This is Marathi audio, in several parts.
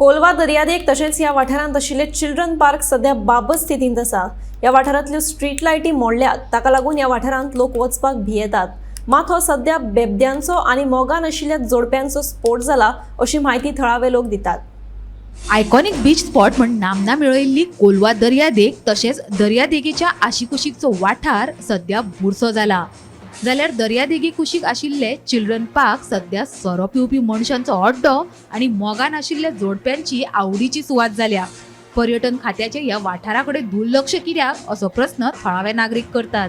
कोलवा दर्यादेग तशेंच ह्या वाठारांत आशिल्ले चिल्ड्रन पार्क सध्या बाबत स्थितींत आसा. ह्या वाठारांतल्यो स्ट्रीट लायटी मोडल्यात. ताका लागून ह्या वाठारांत लोक वचपाक भियेतात. मात हो सध्या बेबद्यांचो आनी मोगान आशिल्ल्या जोडप्यांचो स्फोट जाला अशी म्हायती थळावे लोक दितात. आयकॉनिक बीच स्पॉट म्हण नामना मेळयल्ली कोलवा दर्यादेग तशेंच दर्यादेगेच्या आशिकुशीकचो वाठार सध्या बुरसो जाला. जाल्यार दर्यादेगी कुशीक आशिल्ले चिल्ड्रन पार्क सध्या सोरो पिवपी मनशांचो अड्डो आनी मोगान आशिल्ल्या जोडप्यांची आवडीची सुवात जाल्या. पर्यटन खात्याचे ह्या वाठारा कडेन दुर्लक्ष कित्याक असो प्रस्न थळावे नागरीक करतात.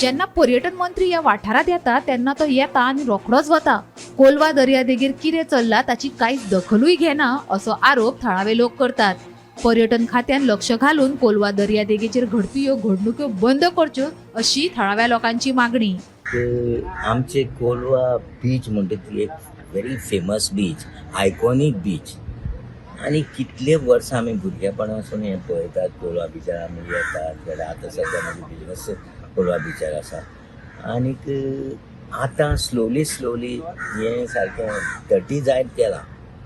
जेन्ना पर्यटन मंत्री ह्या वाठारात येता तेन्ना तो येता आनी रोखडोच वता. कोलवा दर्यादेगेर कितें चल्ला ताची कांयच दखलूय घेना असो आरोप थळावे लोक करतात. पर्यटन खात्यान लक्ष घालून कोलवा दर्यादेगेचेर घडपी ह्यो घडणुक्यो बंद करच्यो अशी थळाव्या लोकांची मागणी. आमचे कोलवा बीच म्हणटा ती एक very famous beach iconic beach. आनी कितले वर्सां आमी भुरगेपणासून हें पळयतात कोलवा बिचार आमी येतात जाल्यार आतां सद्या म्हजो बिजनस कोलवा बिचार आसा आनीक आतां स्लोली स्लोली हें सारकें थर्टी जायत गेलां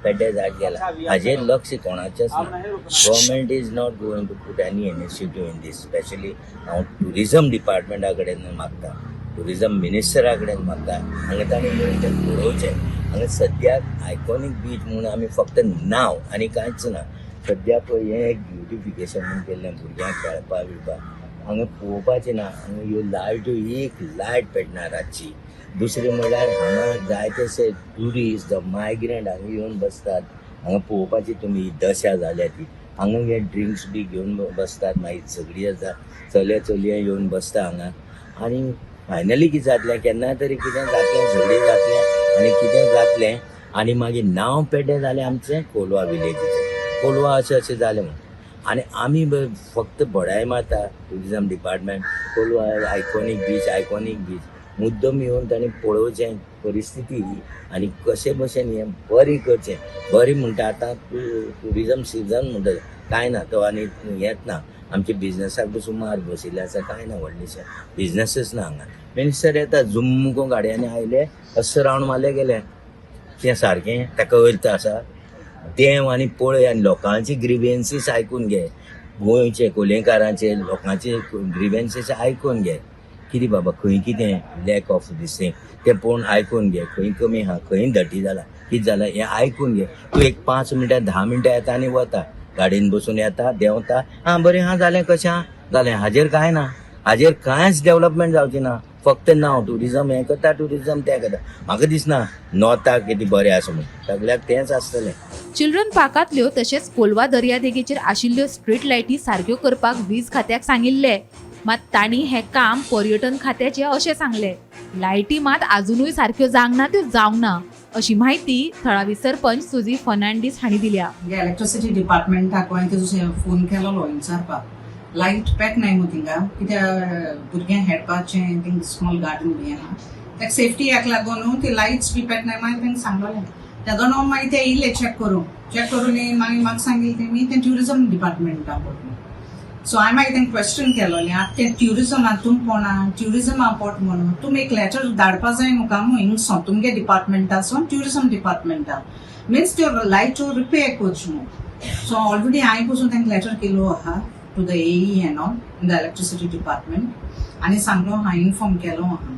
पेड्डे जायत गेलां हाजेर लक्ष कोणाचेंच ना government is not going to put any initiative in these specially हांव टुरिजम डिपार्टमेंटा कडेन मागता टुरिजम मिनिस्टरा कडेन मागता. हांगा ताणें तें पळोवचें हांगा सद्याक आयकॉनीक बीच म्हणून आमी फक्त नांव आनी कांयच ना सद्याक पळय हें एक ब्युटिफिकेशन म्हूण केल्लें भुरग्यांक खेळपा बिळपा हांगा पळोवपाचें ना हांगा ह्यो लायट्यो एक लायट पेटना रातची दुसरें म्हणल्यार हांगा जायतेशे ट्युरिस्ट मायग्रंट हांगा येवन बसतात. हांगा पळोवपाची तुमी दशा जाल्या ती. हांगा हे ड्रिंक्स बी घेवन बसतात मागीर झगडी जाता चले चलये येवन बसता हांगा. आनी फायनली कितें जातलें केन्ना तरी कितें जातलें झगडी जातलें आनी कितें जातलें आनी मागीर नांव पेड्डें जालें आमचें कोलवा विलेजीचें कोलवा अशें अशें जालें म्हणून. आनी आमी फक्त बडाय मारता tourism department Colva iconic beach iconic beach मुद्दम येवन ताणें पळोवचें परिस्थिती आनी कशे भशेन हें बरें करचें. बरें म्हणटा आतां टु- टुरिजम सिजन म्हणटा कांय ना तो आनी हेंच ना. आमच्या बिजनसाक बसून मार बशिल्ले आसा कांय ना व्हडलेशें बिझनसच ना हांगा मिनिस्टर येता जुम्म गाडयांनी आयले असो रावंड मारले गेले. तें सारकें ताका अर्थ आसा तें आनी पळय आनी लोकांची ग्रिवेन्सीस आयकून घे. गोंयचे कोलेकारांचे लोकांचे ग्रिवेन्सीस आयकून घे. कितें बाबा खंय कितें लॅक ऑफ दिस थिंग तें पळोवन आयकून घे. खंय कमी आहा खंय धटी जाला कितें जालां हें आयकून घे. तूं एक पांच मिनटां धा मिनटां येता आनी वता गाडयेन बसून येता देंवता. आं बरें आहा जालें कशें? आहा जालें हाजेर कांय ना? हाजेर कांयच डेव्हलपमेंट जावचें ना. फक्त नांव ट्युरिजम हें करता ट्युरिजम तें करता. म्हाका दिसना नॉर्थाक कितें बरें आसा म्हणून सगल्याक तेंच आसतलें चिल्ड्रन पार्कांतल्यो तशेंच कोलवा दर्यादेगेचेर आशिल्ल्यो स्ट्रीट लायटी सारक्यो करपाक वीज खात्याक सांगिल्लें. मात तांणी हें काम पर्यटन खात्याचें अशें सांगलें. लायटी मात आजुनूय सारक्यो जावंक ना त्यो जावंक ना अशी माहिती थळावी सरपंच सुजी फर्नांडीस हांणी दिल्या. इलेक्ट्रिसिटी डिपार्टमेंटाक हांवें फोन केलोलो विचारपाक लायट पॅक नाय मू थिंगा कित्याक भुरग्यांक खेळपाचें थिंग स्मॉल गार्डन बी आहा ताका सेफ्टी हाका लागून ती लायट्स बी पॅक नाय मागीर तेंका सांगलोलें तेदो न्हू मागीर ते येयले चॅक करूंक चॅक करून मागीर म्हाका सांगिल्लें तेमी तें ट्युरिजम डिपार्टमेंटाक सो हांवें मागीर तें क्वेश्चन केलोलें आतां तें ट्युरिजमांतून तुम पोना ट्युरिजमा पोट म्हणून तुमी एक लेटर धाडपा जाय मुका हिंगसोन तुमगे डिपार्टमेंटासून ट्युरिजम डिपार्टमेंटा मिन्स त्यो लायट्यो रिपेर कोच न्हू सो ऑलरेडी हांवें पसून तांकां लेटर केलो आहा to the AE and all in the electricity department आनी सांगलो हांवें इन्फॉर्म केलो आहा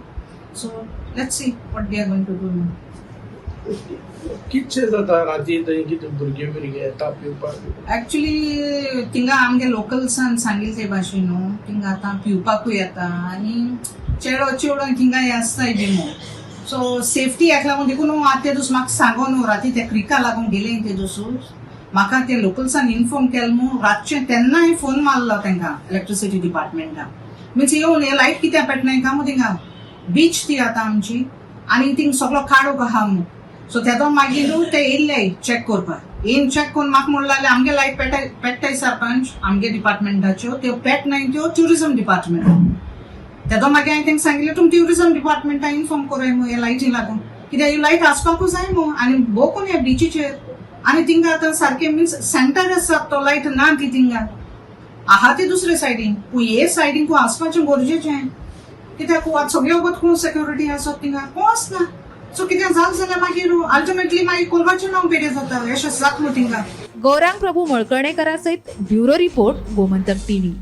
so let's see what they are going to do कितशे जाता राती थंय कितें भुरगे भुरगे येता पिवपाक एक्चुली थिंगा आमगे लोकल्सान सांगिल्ले ते भाशेन न्हू थिंगा आतां पिवपाकूय येता आनी चेडो चेडो थिंगा हें आसताय बी न्हू सो सेफ्टी हाका लागून देखून आतां ते दीस म्हाका सांगो न्हू राती ते क्रिका लागून गेले ते दीस म्हाका ते लोकल्सान इन्फॉर्म केलें न्हू रातचें तेन्ना हांवें फोन मारलो तांकां इलेक्ट्रिसिटी डिपार्टमेंटाक मिन्स येवन हे लायट कित्याक पेटनाय काय मग थिंगा बीच ती आतां आमची आनी थिंग सगळो काडोक आहा न्हू सो तेदो मागीर ते येयले चॅक करपाक येवन चॅक करून म्हाका म्हणलें आमगे लायट पेटाय पेट्टाय सरपंच आमगे डिपार्टमेंटाच्यो त्यो पेट नाय त्यो ट्युरिजम डिपार्टमेंट तेदो मागीर हांवें तांकां सांगिल्लें तुमी ट्युरिजम डिपार्टमेंटा इन्फॉर्म करूं मग हे लायटी लागून. कित्याक ही लायट आसपाकूच जाय मू आनी भोव कोण ह्या बिचीचेर आनी तिंगा आतां सारकें मिन्स सेंटर आसा तो लायट ना ती तिंगा. आहा ते दुसरे सायडीन पूण हे सायडीन तूं आसपाचें गरजेचें कित्याक आतां सगळे वगत कोण सेक्युरिटी आसत तिंगा. कोण आसना सो कितें जालें जाल्यार मागीर अल्टिमेटली मागीर कोलवाचें नांव पेड्या जाता अशें जातलो तिंगा गौरांग प्रभू मळकर्णेकरा सयत ब्युरो रिपोर्ट गोमंतक टीव्ही.